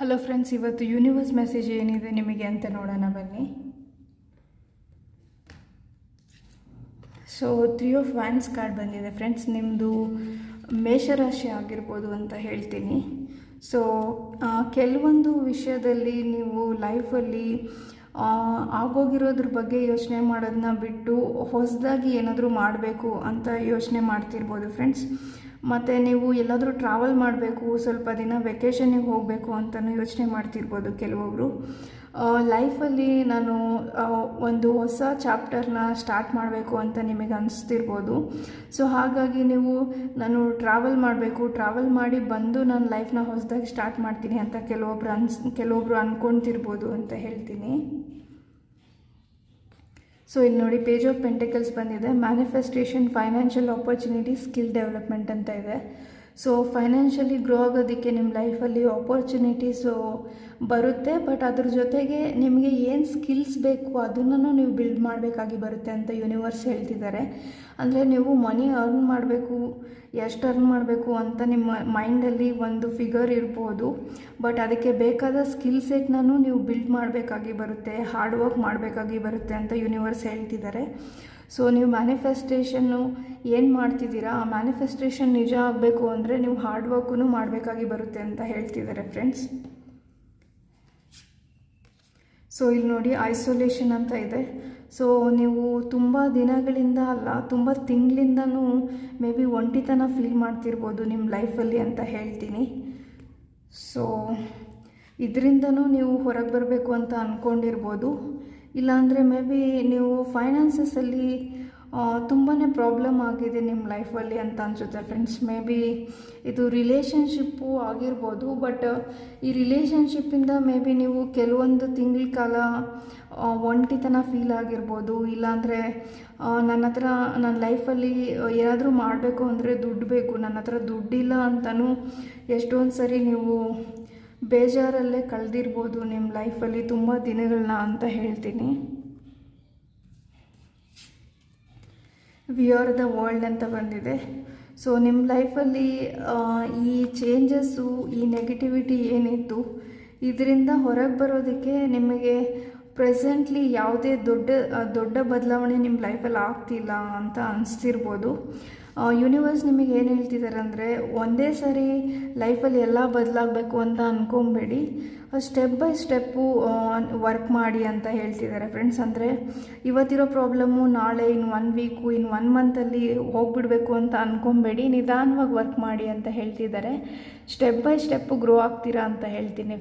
Hello friends ಇವತ್ತು universe message ಏನಿದೆ ನಿಮಗೆ ಅಂತ ನೋಡೋಣ ಬನ್ನಿ. So three of wands card ಬಂದಿದೆ ಫ್ರೆಂಡ್ಸ್ ನಿಮ್ಮದು ಮೇಷರಾಶಿ ಆಗಿರ್ಬೋದು ಅಂತ ಹೇಳ್ತೀನಿ. ಸೊ ಕೆಲವೊಂದು ವಿಷಯದಲ್ಲಿ ನೀವು ಲೈಫಲ್ಲಿ ಆಗೋಗಿರೋದ್ರ ಬಗ್ಗೆ ಯೋಚನೆ ಮಾಡೋದನ್ನ ಬಿಟ್ಟು ಹೊಸದಾಗಿ ಏನಾದರೂ ಮಾಡಬೇಕು ಅಂತ ಯೋಚನೆ ಮಾಡ್ತಿರ್ಬೋದು ಫ್ರೆಂಡ್ಸ್ ಮತ್ತು ನೀವು ಎಲ್ಲಾದರೂ ಟ್ರಾವೆಲ್ ಮಾಡಬೇಕು, ಸ್ವಲ್ಪ ದಿನ ವೆಕೇಷನಿಗೆ ಹೋಗಬೇಕು ಅಂತಲೂ ಯೋಚನೆ ಮಾಡ್ತಿರ್ಬೋದು ಕೆಲವೊಬ್ಬರು ಲೈಫಲ್ಲಿ ನಾನು ಒಂದು ಹೊಸ ಚಾಪ್ಟರ್ನ ಸ್ಟಾರ್ಟ್ ಮಾಡಬೇಕು ಅಂತ ನಿಮಗೆ ಅನಿಸ್ತಿರ್ಬೋದು. ಸೊ ಹಾಗಾಗಿ ನೀವು ನಾನು ಟ್ರಾವೆಲ್ ಮಾಡಬೇಕು ಟ್ರಾವೆಲ್ ಮಾಡಿ ಬಂದು ನಾನು ಲೈಫ್ನ ಹೊಸದಾಗಿ ಸ್ಟಾರ್ಟ್ ಮಾಡ್ತೀನಿ ಅಂತ ಕೆಲವೊಬ್ರು ಅನ್ಸ್, ಕೆಲವೊಬ್ರು ಅಂದ್ಕೊಳ್ತಿರ್ಬೋದು ಅಂತ ಹೇಳ್ತೀನಿ. ಸೊ ಇಲ್ಲಿ ನೋಡಿ ಪೇಜ್ ಆಫ್ ಪೆಂಟಿಕಲ್ಸ್ ಬಂದಿದೆ. Manifestation financial opportunity skill development ಅಂತ ಇದೆ. ಸೊ ಫೈನಾನ್ಷಿಯಲಿ ಗ್ರೋ ಆಗೋದಕ್ಕೆ ನಿಮ್ಮ ಲೈಫಲ್ಲಿ ಆಪರ್ಚುನಿಟೀಸು ಬರುತ್ತೆ ಬಟ್ ಅದ್ರ ಜೊತೆಗೆ ನಿಮಗೆ ಏನು ಸ್ಕಿಲ್ಸ್ ಬೇಕು ಅದನ್ನು ನೀವು ಬಿಲ್ಡ್ ಮಾಡಬೇಕಾಗಿ ಬರುತ್ತೆ ಅಂತ ಯೂನಿವರ್ಸ್ ಹೇಳ್ತಿದ್ದಾರೆ ಅಂದರೆ ನೀವು ಮನಿ ಅರ್ನ್ ಮಾಡಬೇಕು, ಎಷ್ಟು ಅರ್ನ್ ಮಾಡಬೇಕು ಅಂತ ನಿಮ್ಮ ಮೈಂಡಲ್ಲಿ ಒಂದು ಫಿಗರ್ ಇರ್ಬೋದು ಬಟ್ ಅದಕ್ಕೆ ಬೇಕಾದ ಸ್ಕಿಲ್ ಸೆಟ್ನೂ ನೀವು ಬಿಲ್ಡ್ ಮಾಡಬೇಕಾಗಿ ಬರುತ್ತೆ ಹಾರ್ಡ್ ವರ್ಕ್ ಮಾಡಬೇಕಾಗಿ ಬರುತ್ತೆ ಅಂತ ಯೂನಿವರ್ಸ್ ಹೇಳ್ತಿದ್ದಾರೆ ಸೊ ನೀವು ಮ್ಯಾನಿಫೆಸ್ಟೇಷನ್ನು ಏನು ಮಾಡ್ತಿದ್ದೀರಾ, ಆ ಮ್ಯಾನಿಫೆಸ್ಟೇಷನ್ ನಿಜ ಆಗಬೇಕು ಅಂದರೆ ನೀವು ಹಾರ್ಡ್ ವರ್ಕೂ ಮಾಡಬೇಕಾಗಿ ಬರುತ್ತೆ ಅಂತ ಹೇಳ್ತಿದ್ದಾರೆ ಫ್ರೆಂಡ್ಸ್ ಸೊ ಇಲ್ಲಿ ನೋಡಿ ಐಸೋಲೇಷನ್ ಅಂತ ಇದೆ. ಸೊ ನೀವು ತುಂಬ ದಿನಗಳಿಂದ ಅಲ್ಲ, ತುಂಬ ತಿಂಗಳಿಂದನೂ ಮೇ ಬಿ ಒಂಟಿತನ ಫೀಲ್ ಮಾಡ್ತಿರ್ಬೋದು ನಿಮ್ಮ ಲೈಫಲ್ಲಿ ಅಂತ ಹೇಳ್ತೀನಿ. ಸೊ ಇದರಿಂದನೂ ನೀವು ಹೊರಗೆ ಬರಬೇಕು ಅಂತ ಅಂದ್ಕೊಂಡಿರ್ಬೋದು ಇಲ್ಲಾಂದರೆ ಮೇ ಬಿ ನೀವು ಫೈನಾನ್ಸಸಲ್ಲಿ ತುಂಬಾ ಪ್ರಾಬ್ಲಮ್ ಆಗಿದೆ ನಿಮ್ಮ ಲೈಫಲ್ಲಿ ಅಂತ ಅನಿಸುತ್ತೆ ಫ್ರೆಂಡ್ಸ್ ಮೇ ಬಿ ಇದು ರಿಲೇಷನ್ಶಿಪ್ಪು ಆಗಿರ್ಬೋದು ಬಟ್ ಈ ರಿಲೇಷನ್ಶಿಪ್ಪಿಂದ ಮೇ ಬಿ ನೀವು ಕೆಲವೊಂದು ತಿಂಗಳ ಕಾಲ ಒಂಟಿತನ ಫೀಲ್ ಆಗಿರ್ಬೋದು, ಇಲ್ಲಾಂದರೆ ನನ್ನ ಹತ್ರ ನನ್ನ ಲೈಫಲ್ಲಿ ಏನಾದರೂ ಮಾಡಬೇಕು ಅಂದರೆ ದುಡ್ಡು ಬೇಕು, ನನ್ನ ಹತ್ರ ದುಡ್ಡಿಲ್ಲ ಅಂತಲೂ ಎಷ್ಟೊಂದು ಸರಿ ನೀವು ಬೇಜಾರಲ್ಲೇ ಕಳೆದಿರ್ಬೋದು ನಿಮ್ಮ ಲೈಫಲ್ಲಿ ತುಂಬ ದಿನಗಳನ್ನ ಅಂತ ಹೇಳ್ತೀನಿ. ವಿ ಆರ್ ದ ವರ್ಲ್ಡ್ ಅಂತ ಬಂದಿದೆ. ಸೊ ನಿಮ್ಮ ಲೈಫಲ್ಲಿ ಈ ಚೇಂಜಸ್ಸು ಈ ನೆಗೆಟಿವಿಟಿ ಏನಿತ್ತು, ಇದರಿಂದ ಹೊರಗೆ ಬರೋದಕ್ಕೆ ನಿಮಗೆ ಪ್ರೆಸೆಂಟ್ಲಿ ಯಾವುದೇ ದೊಡ್ಡ ದೊಡ್ಡ ಬದಲಾವಣೆ ನಿಮ್ಮ ಲೈಫಲ್ಲಿ ಆಗ್ತಿಲ್ಲ ಅಂತ ಅನಿಸ್ತಿರ್ಬೋದು. ಯೂನಿವರ್ಸ್ ನಿಮಗೆ ಏನು ಹೇಳ್ತಿದ್ದಾರೆ ಅಂದರೆ, ಒಂದೇ ಸರಿ ಲೈಫಲ್ಲಿ ಎಲ್ಲ ಬದಲಾಗಬೇಕು ಅಂತ ಅಂದ್ಕೊಂಬೇಡಿ ಸ್ಟೆಪ್ ಬೈ ಸ್ಟೆಪ್ಪು ವರ್ಕ್ ಮಾಡಿ ಅಂತ ಹೇಳ್ತಿದ್ದಾರೆ ಫ್ರೆಂಡ್ಸ್ ಅಂದರೆ ಇವತ್ತಿರೋ ಪ್ರಾಬ್ಲಮ್ಮು ನಾಳೆ ಇನ್ನು ಒನ್ ವೀಕು ಇನ್ನು ಒನ್ ಮಂತಲ್ಲಿ ಹೋಗ್ಬಿಡಬೇಕು ಅಂತ ಅಂದ್ಕೊಂಬೇಡಿ ನಿಧಾನವಾಗಿ ವರ್ಕ್ ಮಾಡಿ ಅಂತ ಹೇಳ್ತಿದ್ದಾರೆ ಸ್ಟೆಪ್ ಬೈ ಸ್ಟೆಪ್ಪು ಗ್ರೋ ಆಗ್ತೀರಾ ಅಂತ ಹೇಳ್ತೀನಿ.